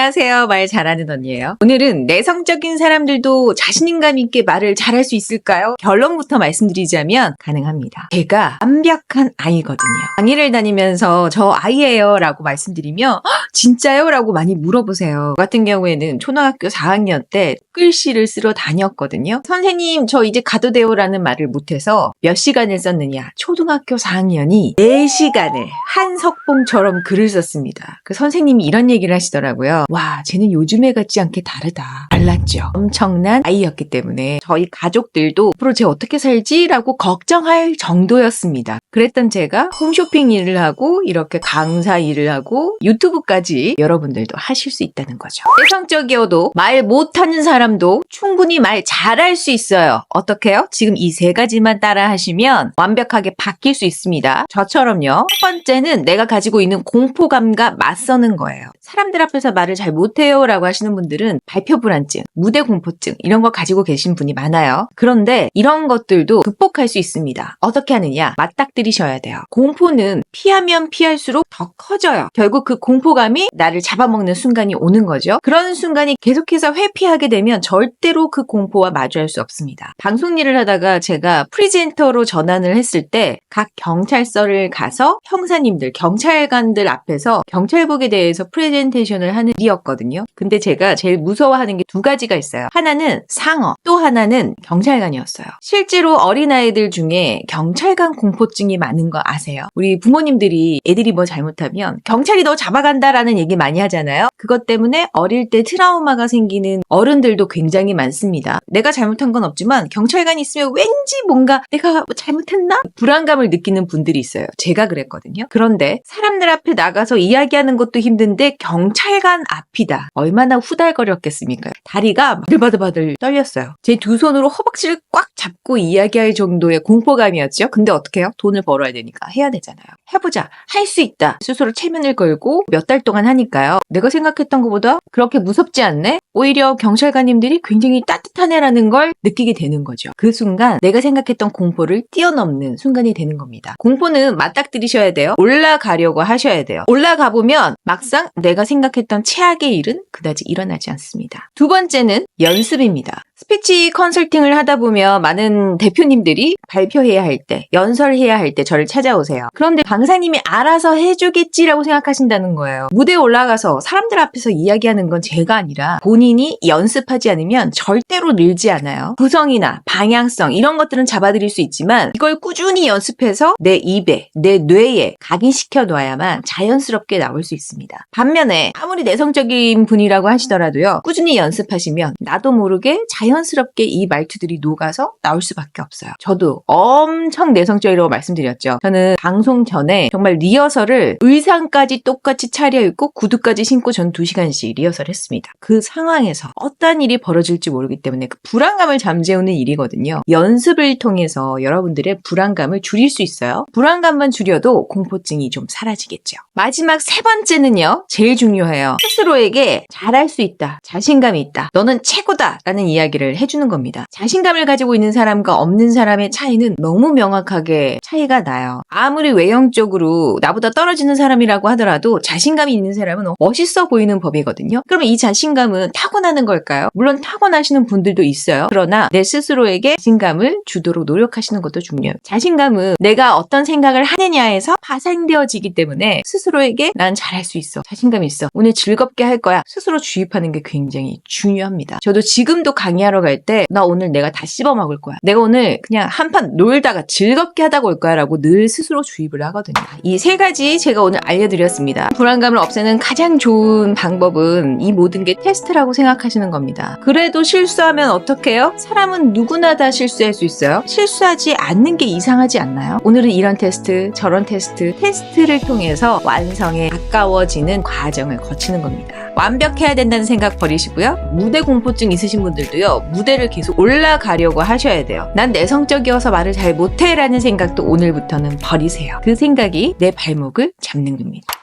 안녕하세요. 말 잘하는 언니예요. 오늘은 내성적인 사람들도 자신감 있게 말을 잘할 수 있을까요? 결론부터 말씀드리자면 가능합니다. 제가 완벽한 아이거든요. 강의를 다니면서 저 아이예요 라고 말씀드리면 "헉, 진짜요? 라고 많이 물어보세요. 저 같은 경우에는 초등학교 4학년 때 글씨를 쓰러 다녔거든요. 선생님 저 이제 가도 돼요 라는 말을 못해서 몇 시간을 썼느냐. 초등학교 4학년이 4시간을 한 석봉처럼 글을 썼습니다. 그 선생님이 이런 얘기를 하시더라고요. 와, 쟤는 요즘 애 같지 않게 다르다. 달랐죠. 엄청난 아이였기 때문에 저희 가족들도 앞으로 쟤 어떻게 살지라고 걱정할 정도였습니다. 그랬던 제가 홈쇼핑 일을 하고 이렇게 강사 일을 하고 유튜브까지 여러분들도 하실 수 있다는 거죠. 내성적이어도 말 못하는 사람도 충분히 말 잘할 수 있어요. 어떻게요? 지금 이 세 가지만 따라 하시면 완벽하게 바뀔 수 있습니다. 저처럼요. 첫 번째는 내가 가지고 있는 공포감과 맞서는 거예요. 사람들 앞에서 말을 잘 못해요 라고 하시는 분들은 발표 불안증, 무대 공포증 이런 거 가지고 계신 분이 많아요. 그런데 이런 것들도 극복할 수 있습니다. 어떻게 하느냐? 맞닥뜨리셔야 돼요. 공포는 피하면 피할수록 더 커져요. 결국 그 공포감이 나를 잡아먹는 순간이 오는 거죠. 그런 순간이 계속해서 회피하게 되면 절대로 그 공포와 마주할 수 없습니다. 방송 일을 하다가 제가 프리젠터로 전환을 했을 때 각 경찰서를 가서 형사님들, 경찰관들 앞에서 경찰국에 대해서 프레젠테이션을 하는 일이었거든요. 근데 제가 제일 무서워하는 게 두 가지가 있어요. 하나는 상어, 또 하나는 경찰관이었어요. 실제로 어린아이들 중에 경찰관 공포증이 많은 거 아세요? 우리 부모님들이 애들이 뭐 잘못하면 경찰이 너 잡아간다라는 얘기 많이 하잖아요. 그것 때문에 어릴 때 트라우마가 생기는 어른들도 굉장히 많습니다. 내가 잘못한 건 없지만 경찰관이 있으면 왠지 뭔가 내가 뭐 잘못했나? 불안감을 느끼는 분들이 있어요. 제가 그랬거든요. 그런데 사람들 앞에 나가서 이야기하는 것도 힘든데 경찰관 앞이다. 얼마나 후달거렸겠습니까? 다리가 바들바들바들 떨렸어요. 제 두 손으로 허벅지를 꽉 잡고 이야기할 정도의 공포감이었죠. 근데 어떻게 해요? 돈을 벌어야 되니까 해야 되잖아요. 해보자. 할 수 있다. 스스로 체면을 걸고 몇 달 동안 하니까요. 내가 생각했던 것보다 그렇게 무섭지 않네? 오히려 경찰관님들이 굉장히 따뜻한 애라는 걸 느끼게 되는 거죠. 그 순간 내가 생각했던 공포를 뛰어넘는 순간이 되는 겁니다. 공포는 맞닥뜨리셔야 돼요. 올라가려고 하셔야 돼요. 올라가 보면 막상 내가 생각했던 최악의 일은 그다지 일어나지 않습니다. 두 번째는 연습입니다. 스피치 컨설팅을 하다 보면 많은 대표님들이 발표해야 할 때, 연설해야 할 때 저를 찾아오세요. 그런데 강사님이 알아서 해주겠지라고 생각하신다는 거예요. 무대에 올라가서 사람들 앞에서 이야기하는 건 제가 아니라 본인이 연습하지 않으면 절대로 늘지 않아요. 구성이나 방향성 이런 것들은 잡아드릴 수 있지만 이걸 꾸준히 연습해서 내 입에, 내 뇌에 각인시켜 놔야만 자연스럽게 나올 수 있습니다. 반면에 아무리 내성 적인 분이라고 하시더라도요. 꾸준히 연습하시면 나도 모르게 자연스럽게 이 말투들이 녹아서 나올 수밖에 없어요. 저도 엄청 내성적이라고 말씀드렸죠. 저는 방송 전에 정말 리허설을 의상까지 똑같이 차려입고 구두까지 신고 전 2시간씩 리허설 했습니다. 그 상황에서 어떤 일이 벌어질지 모르기 때문에 그 불안감을 잠재우는 일이거든요. 연습을 통해서 여러분들의 불안감을 줄일 수 있어요. 불안감만 줄여도 공포증이 좀 사라지겠죠. 마지막 세 번째는요. 제일 중요해요. 스스로에게 잘할 수 있다. 자신감이 있다. 너는 최고다. 라는 이야기를 해주는 겁니다. 자신감을 가지고 있는 사람과 없는 사람의 차이는 너무 명확하게 차이가 나요. 아무리 외형적으로 나보다 떨어지는 사람이라고 하더라도 자신감이 있는 사람은 멋있어 보이는 법이거든요. 그러면 이 자신감은 타고나는 걸까요? 물론 타고나시는 분들도 있어요. 그러나 내 스스로에게 자신감을 주도록 노력하시는 것도 중요해요. 자신감은 내가 어떤 생각을 하느냐에서 파생되어지기 때문에 스스로에게 난 잘할 수 있어. 자신감 있어. 오늘 즐 겁게 할 거야. 스스로 주입하는 게 굉장히 중요합니다. 저도 지금도 강의하러 갈 때 나 오늘 내가 다 씹어 먹을 거야. 내가 오늘 그냥 한판 놀다가 즐겁게 하다가 올 거야 라고 늘 스스로 주입을 하거든요. 이 세 가지 제가 오늘 알려드렸습니다. 불안감을 없애는 가장 좋은 방법은 이 모든 게 테스트라고 생각하시는 겁니다. 그래도 실수하면 어떡해요? 사람은 누구나 다 실수할 수 있어요. 실수하지 않는 게 이상하지 않나요? 오늘은 이런 테스트, 저런 테스트, 테스트를 통해서 완성에 가까워지는 과정을 거치는 겁니다. 완벽해야 된다는 생각 버리시고요. 무대 공포증 있으신 분들도요. 무대를 계속 올라가려고 하셔야 돼요. 난 내성적이어서 말을 잘 못해라는 생각도 오늘부터는 버리세요. 그 생각이 내 발목을 잡는 겁니다.